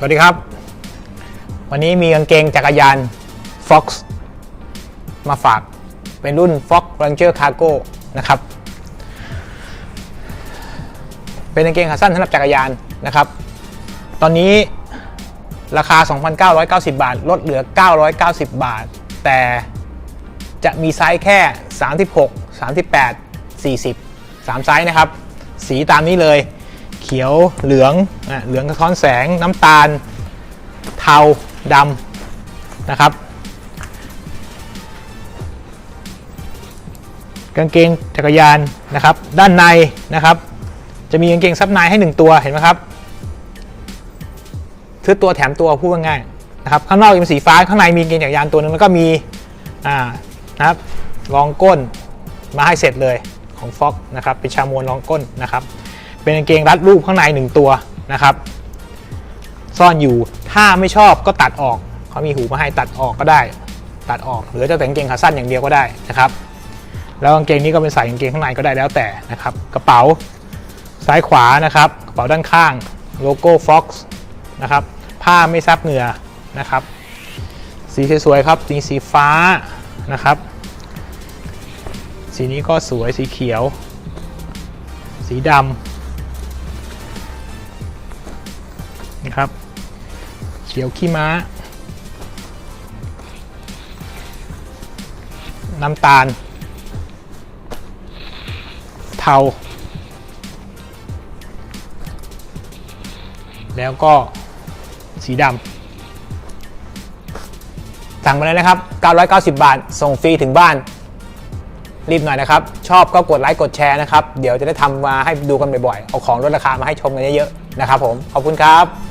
สวัสดีครับ วันนี้มีกางเกงจักรยาน Fox มาฝากเป็นรุ่น Fox Ranger Cargo นะครับ เป็นกางเกงขาสั้นสำหรับจักรยานนะครับ ตอนนี้ราคา 2,990 บาท ลดเหลือ 990 บาท แต่จะมีไซส์แค่ 36 38 40 3 ไซส์นะครับ สีตามนี้เลย ขียวเหลืองอะเหลืองสะท้อนแสงน้ำตาล เทาดำนะครับ กางเกงจักรยานนะครับ ด้านในนะครับ จะมีกางเกงซับในให้ 1 ตัวเห็นไหมครับซื้อตัวแถมตัวพูดง่ายๆนะครับข้างนอกเป็นสีฟ้าข้างในมีกางเกงจักรยานตัวหนึงแล้วก็มีอ่านะครับรองก้นมาให้เสร็จเลยของฟ็อกนะครับเป็นชามวนรองก้นนะครับ เป็นกางเกงรัดรูปข้างใน1ตัวนะครับ ซ่อนอยู่ถ้าไม่ชอบก็ตัดออกเขามีหูมาให้ตัดออกก็ได้ ตัดออกหรือจะแต่งกางเกงขาสั้นอย่างเดียวก็ได้นะครับแล้วกางเกงนี้ก็เป็นใส่กางเกงข้างในก็ได้แล้วแต่นะครับ กระเป๋าซ้ายขวานะครับกระเป๋าด้านข้างโลโก้ Fox นะครับผ้าไม่ซับเหงื่อนะครับ สีสวยๆครับสีสีฟ้านะครับ สีนี้ก็สวยสีเขียว สีดำ ขียวขี้ม้า น้ำตาล เทา แล้วก็สีดำสั่งมาเลยนะครับ 990 บาท ส่งฟรีถึงบ้าน รีบหน่อยนะครับ ชอบก็กดไลค์กดแชร์นะครับ เดี๋ยวจะได้ทำมาให้ดูกันบ่อยๆ เอาของลดราคามาให้ชมกันเยอะๆ นะครับผม ขอบคุณครับ